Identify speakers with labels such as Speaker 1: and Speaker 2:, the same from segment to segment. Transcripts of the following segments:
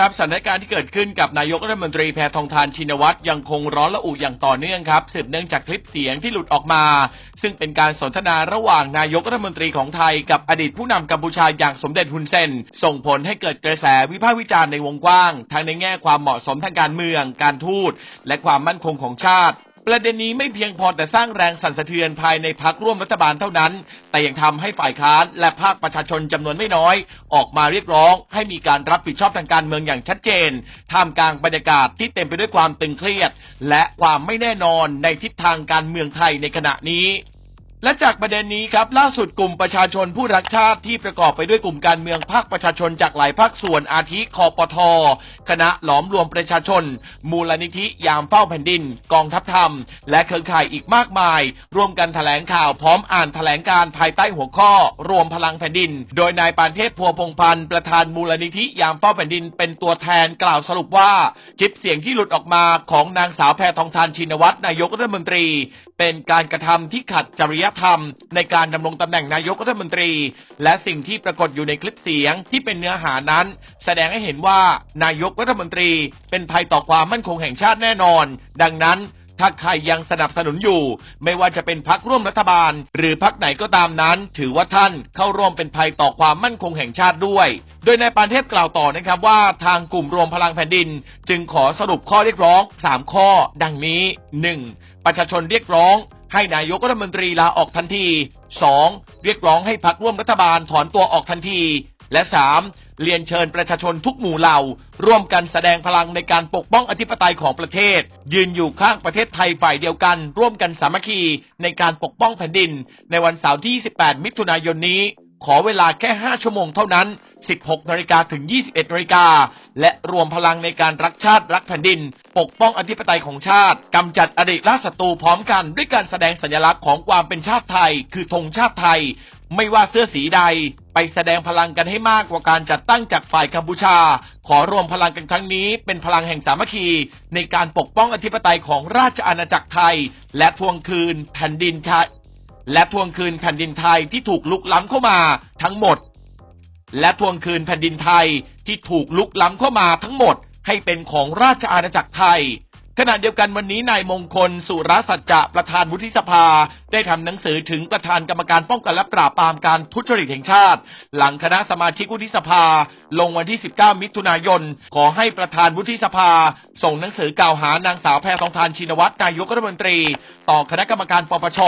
Speaker 1: ครับสถานการณ์ที่เกิดขึ้นกับนายกรัฐมนตรีแพทองทานชินวัตรยังคงร้อนระอุอย่างต่อเนื่องครับสืบเนื่องจากคลิปเสียงที่หลุดออกมา ซึ่งเป็นการสนทนาระหว่างนายกรัฐมนตรีของไทยกับอดีตผู้นำกัมพูชาอย่างสมเด็จฮุนเซนส่งผลให้เกิดกระแสวิพากษ์วิจารณ์ในวงกว้าง ทั้งในแง่ความเหมาะสมทางการเมือง การทูตและความมั่นคงของชาติ ประเด็นนี้ไม่เพียงพอแต่สร้างแรงสั่นสะเทือนภายในพักร่วมรัฐบาลเท่านั้น แต่ยังทำให้ฝ่ายค้านและภาคประชาชนจำนวนไม่น้อย ออกมาเรียกร้อง ให้มีการรับผิดชอบทางการเมืองอย่างชัดเจน ท่ามกลางบรรยากาศที่เต็มไปด้วยความตึงเครียด และความไม่แน่นอนในทิศทางการเมืองไทยในขณะนี้ และจากประเด็นนี้ครับล่าสุดกลุ่มประชาชนผู้รักชาติที่ประกอบไปด้วยกลุ่มการเมืองภาคประชาชนจากหลายภาคส่วนอาทิคอปท คณะหลอมรวมประชาชน มูลนิธิยามเฝ้าแผ่นดิน กองทัพธรรม และเครือข่ายอีกมากมาย ร่วมกันแถลงข่าวพร้อมอ่านแถลงการภายใต้หัวข้อ รวมพลังแผ่นดิน โดยนายปานเทพพัวพงพันธ์ประธานมูลนิธิยามเฝ้าแผ่นดิน เป็นตัวแทนกล่าวสรุปว่าคลิปเสียงที่หลุดออกมาของนางสาวแพทองทานชินวัตรนายกรัฐมนตรี เป็นการกระทำที่ขัดจริยธรรม ในการดำรงตำแหน่งนายกรัฐมนตรี และสิ่งที่ปรากฏอยู่ในคลิปเสียงที่เป็นเนื้อหานั้น แสดงให้เห็นว่านายกรัฐมนตรี เป็นภัยต่อความมั่นคงแห่งชาติแน่นอน ดังนั้นถ้าใครยังสนับสนุนอยู่ ไม่ว่าจะเป็นพักร่วมรัฐบาล หรือพักไหนก็ตามนั้น ถือว่าท่านเข้าร่วมเป็นภัยต่อความมั่นคงแห่งชาติด้วย โดยนายปานเทพกล่าวต่อนะครับว่าทางกลุ่มรวมพลังแผ่นดิน จึงขอสรุปข้อเรียกร้อง 3 ข้อ ดังนี้ 1. ประชาชนเรียกร้อง ให้นายกรัฐมนตรีลาออกทันที 2. เรียกร้องให้พักร่วมรัฐบาลถอนตัวออกทันที และ 3. เรียนเชิญประชาชนทุกหมู่เหล่า ร่วมกันแสดงพลังในการปกป้องอธิปไตยของประเทศ ยืนอยู่ข้างประเทศไทยฝ่ายเดียวกัน ร่วมกันสามัคคีในการปกป้องแผ่นดิน ในวันเสาร์ที่ 28 มิถุนายนนี้ ขอเวลาแค่ 5 ชั่วโมงเท่านั้น 16นาฬิกาถึง 21นาฬิกา และรวมพลังในการรักชาติรักแผ่นดิน ปกป้องอธิปไตยของชาติ กำจัดอดีตราชศัตรูพร้อมกันด้วยการแสดงสัญลักษณ์ของความเป็นชาติไทย คือธงชาติไทย ไม่ว่าเสื้อสีใด ไปแสดงพลังกันให้มากกว่าการจัดตั้งจากฝ่ายกัมพูชา ขอรวมพลังกันครั้งนี้ เป็นพลังแห่งสามัคคี ในการปกป้องอธิปไตยของราชอาณาจักรไทย และทวงคืนแผ่นดินไทย และทวงคืนแผ่นดินไทยที่ถูกลุกล้ำเข้ามาทั้งหมด และทวงคืนแผ่นดินไทยที่ถูกลุกล้ำเข้ามาทั้งหมดให้เป็นของราชอาณาจักรไทย ขณะเดียวกันวันนี้นายมงคล สุรสัจจะประธานวุฒิสภา ได้ทำหนังสือถึงประธานกรรมการป้องกันและปราบปรามการทุจริตแห่งชาติ หลังคณะสมาชิกวุฒิสภา ลงวันที่ 19 มิถุนายน ขอให้ประธานวุฒิสภา ส่งหนังสือกล่าวหานางสาวแพทองทานชินวัตรนายกรัฐมนตรี ต่อคณะกรรมการปปช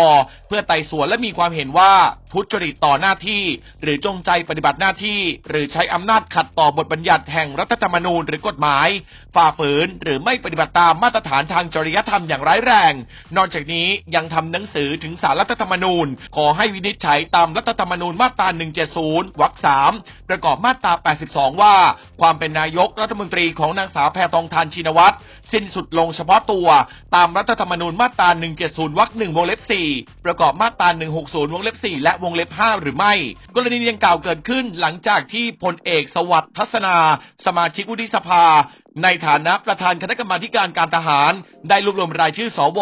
Speaker 1: เพื่อไต่สวนและมีความเห็นว่าทุจริตต่อหน้าที่ หรือจงใจปฏิบัติหน้าที่ หรือใช้อำนาจขัดต่อบทบัญญัติแห่งรัฐธรรมนูญหรือกฎหมาย ฝ่าฝืนหรือไม่ปฏิบัติตามมาตรฐานทางจริยธรรมอย่างร้ายแรง นอกจากนี้ยังทำหนังสือถึงสารรัฐธรรมนูญ ขอให้วินิจฉัยตามรัฐธรรมนูญมาตรา 170 วรรค 3 ประกอบมาตรา 82 ว่า ความเป็นนายกรัฐมนตรีของนางสาวแพทองทานชินวัตร สิ้นสุดลงเฉพาะตัว ตามรัฐธรรมนูญมาตรา 170 วรรค1วงเล็บ 4 ประกอบมาตรา 160 วงเล็บ 4 และวงเล็บ 5 หรือไม่ กรณีดังกล่าวเกิดขึ้นหลังจากที่พลเอกสวัสดิ์ทัศนา สมาชิกวุฒิสภา ในฐานะประธานคณะกรรมาการการทหาร ได้รวบรวมรายชื่อสว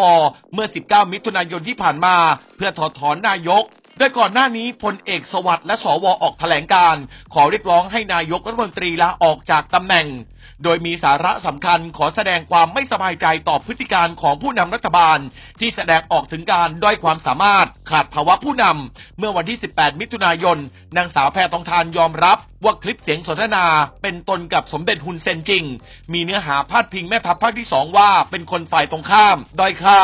Speaker 1: เมื่อ 19 มิถุนายนที่ผ่านมา เพื่อถอดถอนนายกโดยก่อนหน้านี้พลเอกสวัสดิ์และสวออกแถลงการ ขอเรียกร้องให้นายกรัฐมนตรีลาออกจากตำแหน่ง โดยมีสาระสำคัญขอแสดงความไม่สบายใจต่อพฤติการของผู้นำรัฐบาล ที่แสดงออกถึงการด้อยความสามารถขาดภาวะผู้นำเมื่อวันที่ 18 มิถุนายนนางสาวแพทองทานยอมรับว่าคลิปเสียงสนทนาเป็นตนกับสมเด็จฮุนเซนจริง มีเนื้อหาพาดพิงแม่ทัพภาคที่สองว่าเป็นคนฝ่ายตรงข้ามด้อยค่า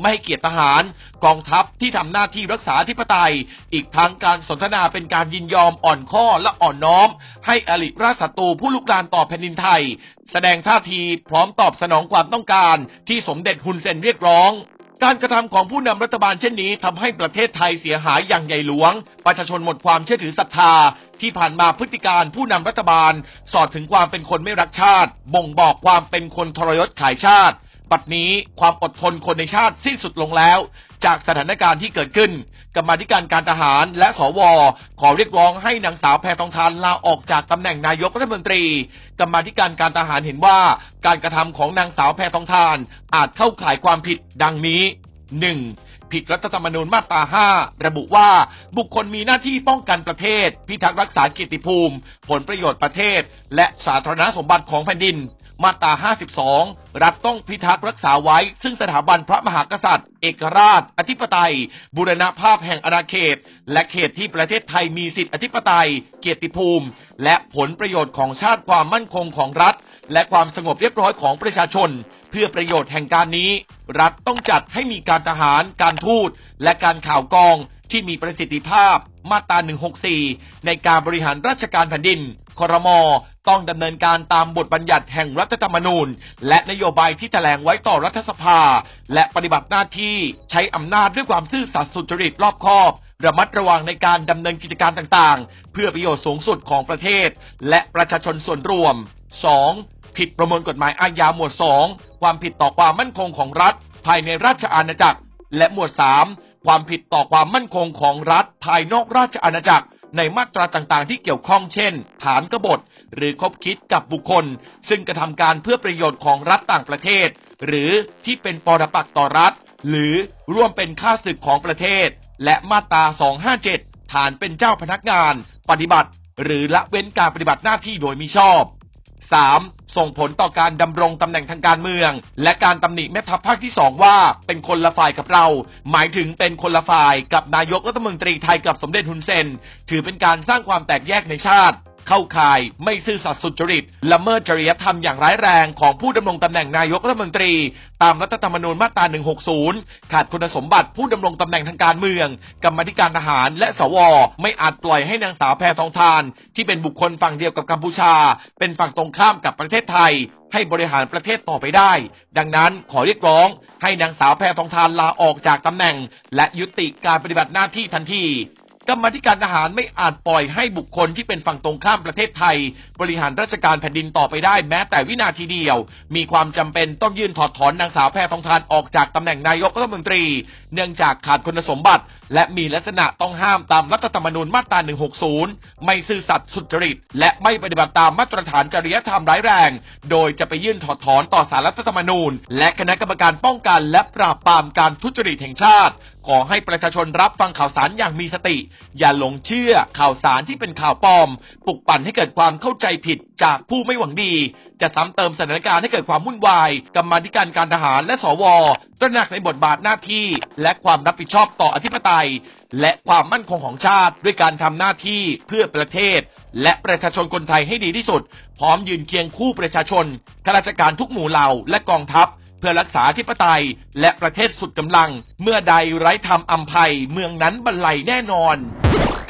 Speaker 1: ไม่ให้เกียรติทหาร กองทัพที่ทำหน้าที่รักษาธิปไตย อีกทั้งการสนทนาเป็นการยินยอมอ่อนข้อและอ่อนน้อม ให้อลิราชศัตรูผู้ลุกลานต่อแผ่นดินไทย แสดงท่าทีพร้อมตอบสนองความต้องการที่สมเด็จฮุนเซนเรียกร้องการกระทำของผู้นำรัฐบาลเช่นนี้ทำให้ประเทศไทยเสียหายอย่างใหญ่หลวง ประชาชนหมดความเชื่อถือศรัทธา ที่ผ่านมาพฤติการผู้นำรัฐบาล สอดถึงความเป็นคนไม่รักชาติ บ่งบอกความเป็นคนทรยศขายชาติ ปัดนี้ความอดทนคนในชาติสิ้นสุดลงแล้ว จากสถานการณ์ที่เกิดขึ้น กรรมาธิการการทหารและสวขอเรียกร้องให้นางสาวแพทองทานลาออกจากตำแหน่งนายกรัฐมนตรี กรรมาธิการการทหารเห็นว่า การกระทำของนางสาวแพทองทานอาจเข้าข่ายความผิดดังนี้ 1. ผิดรัฐธรรมนูญมาตรา 5 ระบุว่าบุคคลมีหน้าที่ป้องกันประเทศ พิทักษ์รักษาเกียรติภูมิ ผลประโยชน์ประเทศ และสาธารณสมบัติของแผ่นดิน มาตรา 52 รัฐต้องพิทักษ์รักษาไว้ ซึ่งสถาบันพระมหากษัตริย์ เอกราช อธิปไตยบูรณภาพแห่งอาณาเขต และเขตที่ประเทศไทยมีสิทธิอธิปไตย เกียรติภูมิ และผลประโยชน์ของชาติความมั่นคงของรัฐ และความสงบเรียบร้อยของประชาชน เพื่อประโยชน์แห่งการนี้ รัฐต้องจัดให้มีการทหาร การทูต และการข่าวกรองที่มีประสิทธิภาพ มาตรา 164 ในการบริหารราชการแผ่นดิน ครม ต้องดำเนินการตามบทบัญญัติแห่งรัฐธรรมนูญ และนโยบายที่แถลงไว้ต่อรัฐสภา และปฏิบัติหน้าที่ใช้อำนาจด้วยความซื่อสัตย์สุจริตรอบคอบ ระมัดระวังในการดำเนินกิจการต่างๆ เพื่อประโยชน์สูงสุดของประเทศ และประชาชนส่วนรวม 2. ผิดประมวลกฎหมายอาญาหมวด 2 ความผิดต่อความมั่นคงของรัฐ ภายในราชอาณาจักร และหมวด 3 ความผิดต่อความมั่นคงของรัฐ ภายนอกราชอาณาจักร ในมาตราต่างๆ ที่เกี่ยวข้องเช่น ฐานกบฏ หรือคบคิดกับบุคคล ซึ่งกระทำการเพื่อประโยชน์ของรัฐต่างประเทศ หรือที่เป็นปรปักษ์ต่อรัฐ หรือร่วมเป็นข้าศึกของประเทศ และมาตรา 257 ฐานเป็นเจ้าพนักงาน ปฏิบัติ หรือละเว้นการปฏิบัติหน้าที่โดยมิชอบ 3. ส่งผลต่อการดำรงตำแหน่งทางการเมือง และการตำหนิแม่ทัพภาคที่ 2 ว่าเป็นคนละฝ่ายกับเรา หมายถึงเป็นคนละฝ่ายกับนายกรัฐมนตรีไทยกับสมเด็จฮุนเซน ถือเป็นการสร้างความแตกแยกในชาติ เข้าข่ายไม่ซื่อสัตย์สุจริต ละเมิดจริยธรรมอย่างร้ายแรงของผู้ดำรงตำแหน่งนายกรัฐมนตรี ตามรัฐธรรมนูญมาตรา 160 ขาดคุณสมบัติผู้ดำรงตำแหน่งทางการเมือง กรรมธิการทหารและสว ไม่อาจปล่อยให้นางสาวแพทองทาน ที่เป็นบุคคลฝั่งเดียวกับกัมพูชา เป็นฝั่งตรงข้ามกับประเทศไทยให้บริหารประเทศต่อไปได้ ดังนั้นขอเรียกร้อง ให้นางสาวแพทองทานลาออกจากตำแหน่ง และยุติการปฏิบัติหน้าที่ทันที กรรมธิการทหารไม่อาจปล่อยให้บุคคลที่เป็นฝั่งตรงข้ามประเทศไทย บริหารราชการแผ่นดินต่อไปได้แม้แต่วินาทีเดียว มีความจำเป็นต้องยื่นถอดถอนนางสาวแพทองทานออกจากตำแหน่งนายกรัฐมนตรี เนื่องจากขาดคุณสมบัติ และมีลักษณะต้องห้ามตามรัฐธรรมนูญมาตรา 160 ไม่ซื่อสัตย์สุจริต และไม่ปฏิบัติตามมาตรฐานจริยธรรมร้ายแรง โดยจะไปยื่นถอดถอนต่อสารรัฐธรรมนูญ และคณะกรรมการป้องกัน และปราบปรามการทุจริตแห่งชาติขอให้ประชาชนรับฟังข่าวสารอย่างมีสติ อย่าหลงเชื่อข่าวสารที่เป็นข่าวปลอม ปลุกปั่นให้เกิดความเข้าใจผิดจากผู้ไม่หวังดี จะซ้ำเติมสถานการณ์ให้เกิดความวุ่นวายกรรมาธิการการทหารและสวตระหนักในบทบาทหน้าที่ และความรับผิดชอบต่ออธิปไตย และความมั่นคงของชาติ ด้วยการทำหน้าที่เพื่อประเทศ และประชาชนคนไทยให้ดีที่สุด พร้อมยืนเคียงคู่ประชาชนข้าราชการทุกหมู่เหล่าและกองทัพ เพื่อรักษาธิปไตย และประเทศสุดกำลัง เมื่อใดไร้ธรรมอัมภัยเมืองนั้นบรรลัยแน่นอน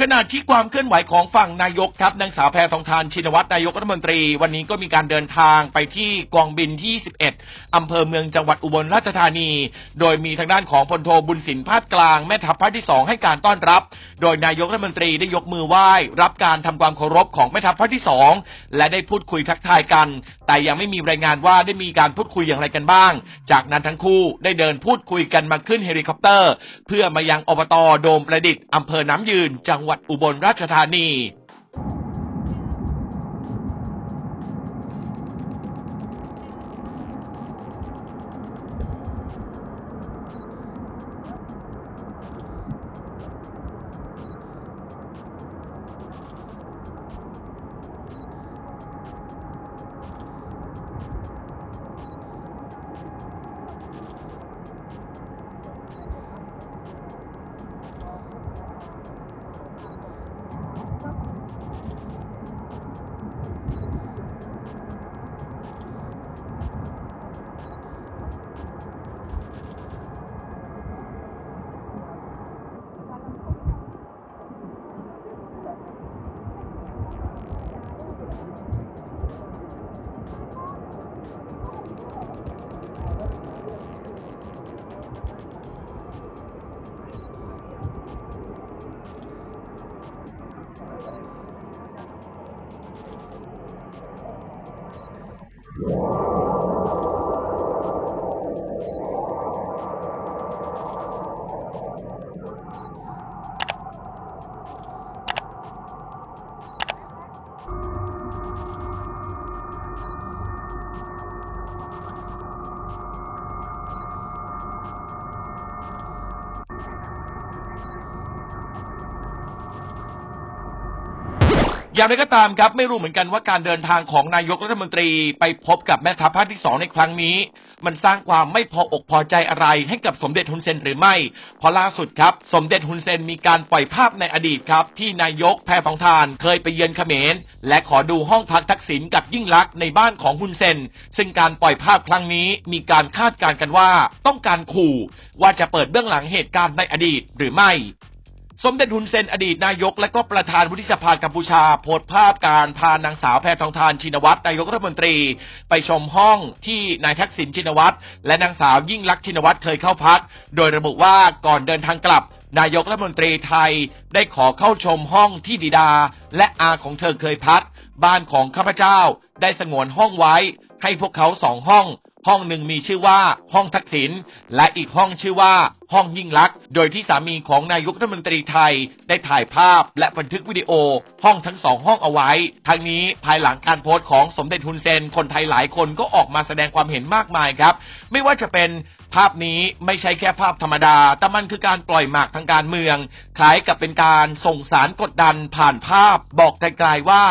Speaker 1: ขณะที่ความเคลื่อนไหวของฝั่งนายกครับนางสาวแพทองทานชินวัตรนายกรัฐมนตรี วันนี้ก็มีการเดินทางไปที่กองบินที่ 11 อำเภอเมืองจังหวัดอุบลราชธานี โดยมีทางด้านของพลโทบุญสินพาดกลางแม่ทัพภาคที่ 2 ให้การต้อนรับ โดยนายกรัฐมนตรีได้ยกมือไหว้ รับการทำความเคารพของแม่ทัพภาคที่ 2 และได้พูดคุยทักทายกัน แต่ยังไม่มีรายงานว่าได้มีการพูดคุยอย่างไรกันบ้าง จากนั้นทั้งคู่ได้เดินพูดคุยกันมาขึ้นเฮลิคอปเตอร์ เพื่อมายังอบตโดมประดิษฐ์อำเภอน้ำยืนจังหวัดวัดอุบลราชธานี อย่างไรก็ตามครับไม่รู้เหมือนกันว่าการเดินทางของนายกรัฐมนตรีไปพบกับแม่ทัพภาคที่สองในครั้งนี้ มันสร้างความไม่พออกพอใจอะไรให้กับสมเด็จฮุนเซนหรือไม่ เพราะล่าสุดครับ สมเด็จฮุนเซนมีการปล่อยภาพในอดีตครับ ที่นายกแพทองทานเคยไปเยือนเขมร และขอดูห้องพักทักษิณกับยิ่งลักษณ์ในบ้านของฮุนเซน ซึ่งการปล่อยภาพครั้งนี้มีการคาดการณ์กันว่าต้องการขู่ว่าจะเปิดเบื้องหลังเหตุการณ์ในอดีตหรือไม่ สมเด็จฮุนเซนอดีตนายก และก็ประธานวุฒิสภากัมพูชาโพสต์ภาพการพานางสาวแพทองทานชินวัตรนายกรัฐมนตรี ไปชมห้องที่นายทักษิณชินวัตรและนางสาวยิ่งลักษณ์ชินวัตรเคยเข้าพัก โดยระบุว่าก่อนเดินทางกลับ นายกรัฐมนตรีไทย ได้ขอเข้าชมห้องที่ดิดา และอาของเธอเคยพัก บ้านของข้าพเจ้า ได้สงวนห้องไว้ ให้พวกเขาสองห้อง ห้องหนึ่งมีชื่อว่าห้องทักษิณและอีกห้องชื่อว่า ห้องยิ่งลักษณ์โดยที่สามีของนายกรัฐมนตรีไทย ได้ถ่ายภาพและบันทึกวิดีโอ ห้องทั้งสองห้องเอาไว้ ทั้งนี้ภายหลังการโพสต์ของสมเด็จฮุนเซน คนไทยหลายคนก็ออกมาแสดงความเห็นมากมายครับ ไม่ว่าจะเป็นภาพนี้ไม่ใช่แค่ภาพธรรมดา แต่มันคือการปล่อยหมากทางการเมือง คล้ายกับเป็นการส่งสารกดดันผ่านภาพ บอกไกลๆว่า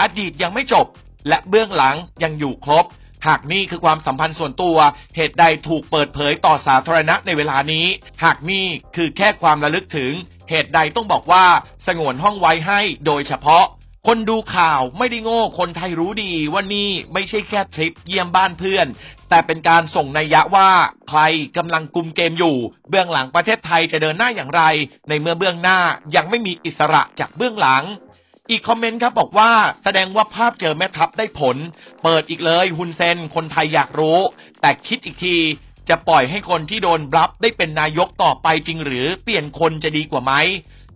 Speaker 1: อดีตยังไม่จบ และเบื้องหลังยังอยู่ครบ หากนี่คือความสัมพันธ์ส่วนตัว เหตุใดถูกเปิดเผยต่อสาธารณะในเวลานี้ หากนี่คือแค่ความระลึกถึง เหตุใดต้องบอกว่าสงวนห้องไว้ให้โดยเฉพาะคนดูข่าวไม่ได้โง่คนไทยรู้ดีว่านี่ไม่ใช่แค่ทริปเยี่ยมบ้านเพื่อน แต่เป็นการส่งนัยยะว่าใครกำลังกุมเกมอยู่ เบื้องหลังประเทศไทยจะเดินหน้าอย่างไร ในเมื่อเบื้องหน้ายังไม่มีอิสระจากเบื้องหลัง อีกคอมเมนต์ครับบอกว่าแสดงว่าภาพเจอแม่ทัพได้ผล เปิดอีกเลยฮุนเซนคนไทยอยากรู้ แต่คิดอีกทีจะปล่อยให้คนที่โดนบลัฟได้เป็นนายกต่อไปจริงหรือเปลี่ยนคนจะดีกว่าไหม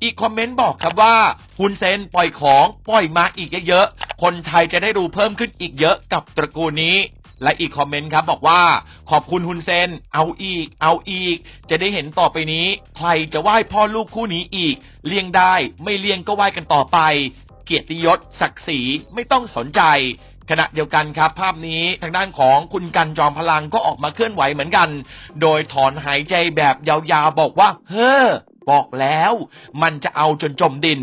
Speaker 1: อีกคอมเมนต์บอกครับว่าฮุนเซนปล่อยของปล่อยมาอีกเยอะๆคนไทยจะได้รู้เพิ่มขึ้นอีกเยอะกับตระกูลนี้ และอีกคอมเมนต์ครับบอกว่าขอบคุณฮุนเซน เอาอีก เอาอีก จะได้เห็นต่อไปนี้ ใครจะไหว้พ่อลูกคู่นี้อีก เลี่ยงได้ไม่เลี่ยงก็ไหว้กันต่อไป เกียรติยศศักดิ์ศรีไม่ต้องสนใจขณะเดียวกันครับ ภาพนี้ทางด้านของคุณกันจอมพลังก็ออกมาเคลื่อนไหวเหมือนกัน โดยถอนหายใจแบบยาวๆบอกว่า เฮ้อบอกแล้ว มันจะเอาจนจมดิน